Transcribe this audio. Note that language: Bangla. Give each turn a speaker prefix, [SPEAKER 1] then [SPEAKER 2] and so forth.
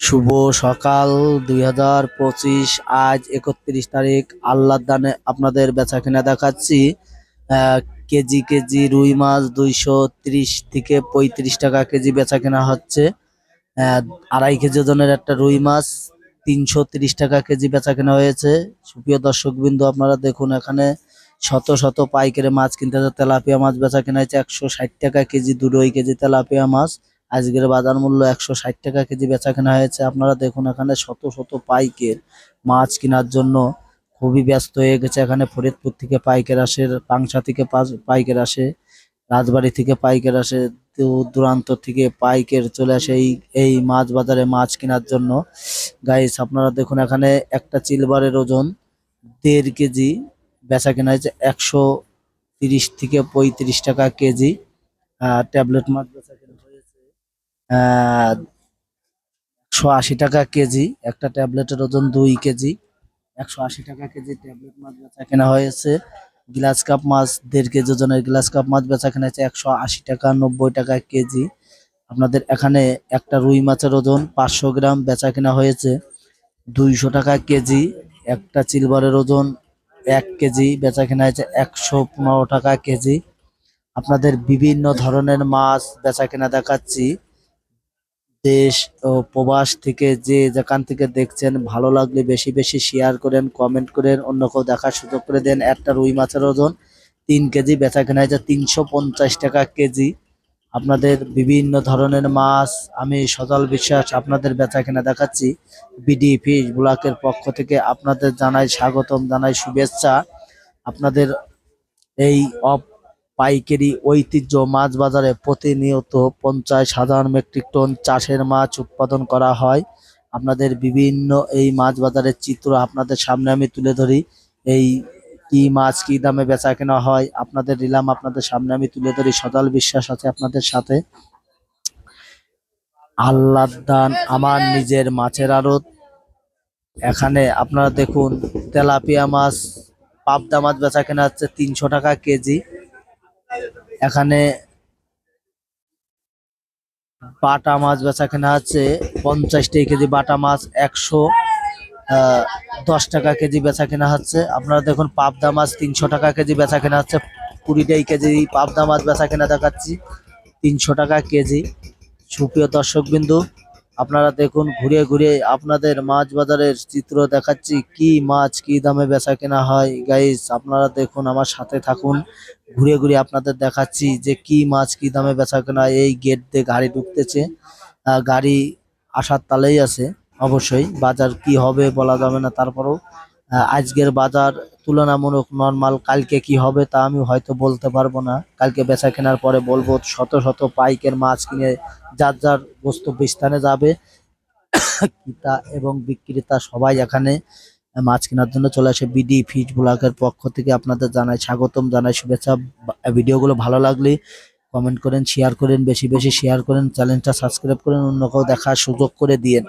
[SPEAKER 1] শুভ সকাল দুই হাজার পঁচিশ, আজ একত্রিশ তারিখ। আল্লাহর দানে আপনাদের বেচা কিনা দেখাচ্ছি কেজি কেজি রুই মাছ দুইশো ত্রিশ থেকে পঁয়ত্রিশ টাকা কেজি বেচা কেনা হচ্ছে আড়াই কেজি ওজনের একটা রুই মাছ তিনশো তিরিশ টাকা কেজি বেচা কেনা হয়েছে। সুপ্রিয় দর্শক বিন্দু আপনারা দেখুন এখানে শত শত পাইকারি মাছ কিনতে তেলাপিয়া মাছ বেচা কেনা হয়েছে একশো ষাট টাকা কেজি দুটোই কেজি তেলাপিয়া মাছ। আজকের বাজার মূল্য একশো ষাট টাকা কেজি বেচা কেনা হয়েছে। আপনারা দেখুন, এখানে শত শত পাইকের মাছ কেনার জন্য খুবই ব্যস্ত হয়ে গেছে। এখানে ফরিদপুর থেকে পাইকার আসে, পাংশা থেকে পাস- পাইকার আসে, রাজবাড়ি থেকে পাইকার আসে, দূর দূরান্ত থেকে পাইকার চলে আসে এই এই মাছ বাজারে মাছ কেনার জন্য। গাইস আপনারা দেখুন, এখানে একটা চিলবারের ওজন দেড় কেজি বেচা কেনা হয়েছে, একশো তিরিশ থেকে পঁয়ত্রিশ টাকা কেজি। ট্যাবলেট মাছ বেচা একশো আশি টাকা কেজি, একটা ট্যাবলেটের ওজন দুই কেজি, একশো আশি টাকা কেজি ট্যাবলেট মাছ বেচা কেনা হয়েছে। গ্লাস কাপ মাছ, দেড় কেজি ওজনের গ্লাস কাপ মাছ বেচা কেনা হয়েছে, একশো আশি টাকা, নব্বই টাকা কেজি। আপনাদের এখানে একটা রুই মাছের ওজন পাঁচশো গ্রাম বেচা কেনা হয়েছে, দুইশো টাকা কেজি। একটা সিলভারের ওজন এক কেজি বেচা কেনা হয়েছে একশো পনেরো টাকা কেজি। আপনাদের বিভিন্ন ধরনের মাছ বেচা কেনা দেখাচ্ছি। দেশ ও প্রবাস থেকে যে যেখান থেকে দেখছেন, ভালো লাগলে বেশি বেশি শেয়ার করেন কমেন্ট করেন অন্য কেউ দেখার সুযোগ করে দেন। একটা রুই মাছের ওজন তিন কেজি, বেচা কেনা হয়েছে তিনশো পঞ্চাশ টাকা কেজি। আপনাদের বিভিন্ন ধরনের মাছ, আমি সজল বিশ্বাস আপনাদের বেচা কেনা দেখাচ্ছি। বিডি ফিশ ব্লকের পক্ষ থেকে আপনাদের জানাই স্বাগতম, জানাই শুভেচ্ছা। আপনাদের এই অফ পাইকারি ঐতিহ্য মাছ বাজারে প্রতিনিয়ত পঞ্চাশ হাজার মেট্রিক টন চাষের মাছ উৎপাদন করা হয়। আপনাদের বিভিন্ন এই মাছ বাজারের চিত্র আপনাদের সামনে আমি তুলে ধরি। এই কি মাছ কি দামে বেচা কেনা হয় আপনাদের দিলাম আপনাদের সামনে আমি তুলে ধরি। সদাল বিশ্বাস আছে আপনাদের সাথে। আল্লাহ দান আমার নিজের মাছের আড়ত। এখানে আপনারা দেখুন তেলাপিয়া মাছ, পাবদা মাছ বেচা কেনা হচ্ছে তিনশো টাকা কেজি। এখানে বাটা মাছ বেচা কেনা হচ্ছে পঞ্চাশ টাকা কেজি বাটা মাছ, একশো দশ টাকা কেজি বেচা কেনা হচ্ছে। আপনারা দেখুন, পাবদা মাছ তিনশো টাকা কেজি বেচা কেনা হচ্ছে। কুড়িটাই কেজি পাবদা মাছ বেচা কেনা দেখাচ্ছি, তিনশো টাকা কেজি। সুপ্রিয় দর্শক বিন্দু আপনারা দেখুন ঘুরে ঘুরে আপনাদের মাছ বাজারের চিত্র দেখাচ্ছি। কি মাছ, কি দামে বেচা কেনা হয়? গাইস আপনারা দেখুন, আমার সাথে থাকুন। ঘুরে ঘুরে আপনাদের দেখাচ্ছি যে কি মাছ, কি দামে বেচা কেনা এই গেট দিয়ে গাড়ি ঢুকতেছে। গাড়ি আসার তালেই আছে, অবশ্যই। বাজার কি হবে বলা যাবে না, তারপরেও আজকের বাজার তুলনামূলক নর্মাল কালকে কি হবে তা আমি হয়তো বলতে পারব না। কালকে বেচা কেনার পরে বলব, শত শত পাইকের মাছ কিনে যার যার গন্তব্য স্থানে যাবে, ক্রেতা এবং বিক্রেতা সবাই এখানে মাছ কেনার জন্য চলে আসে। বিডি ফিশ ব্লকের পক্ষ থেকে আপনাদের জানাই স্বাগতম, জানাই শুভেচ্ছা। ভিডিওগুলো ভালো লাগলে কমেন্ট করেন শেয়ার করেন, বেশি বেশি শেয়ার করেন চ্যানেলটা সাবস্ক্রাইব করেন, অন্য কেউ দেখার সুযোগ করে দিয়েন।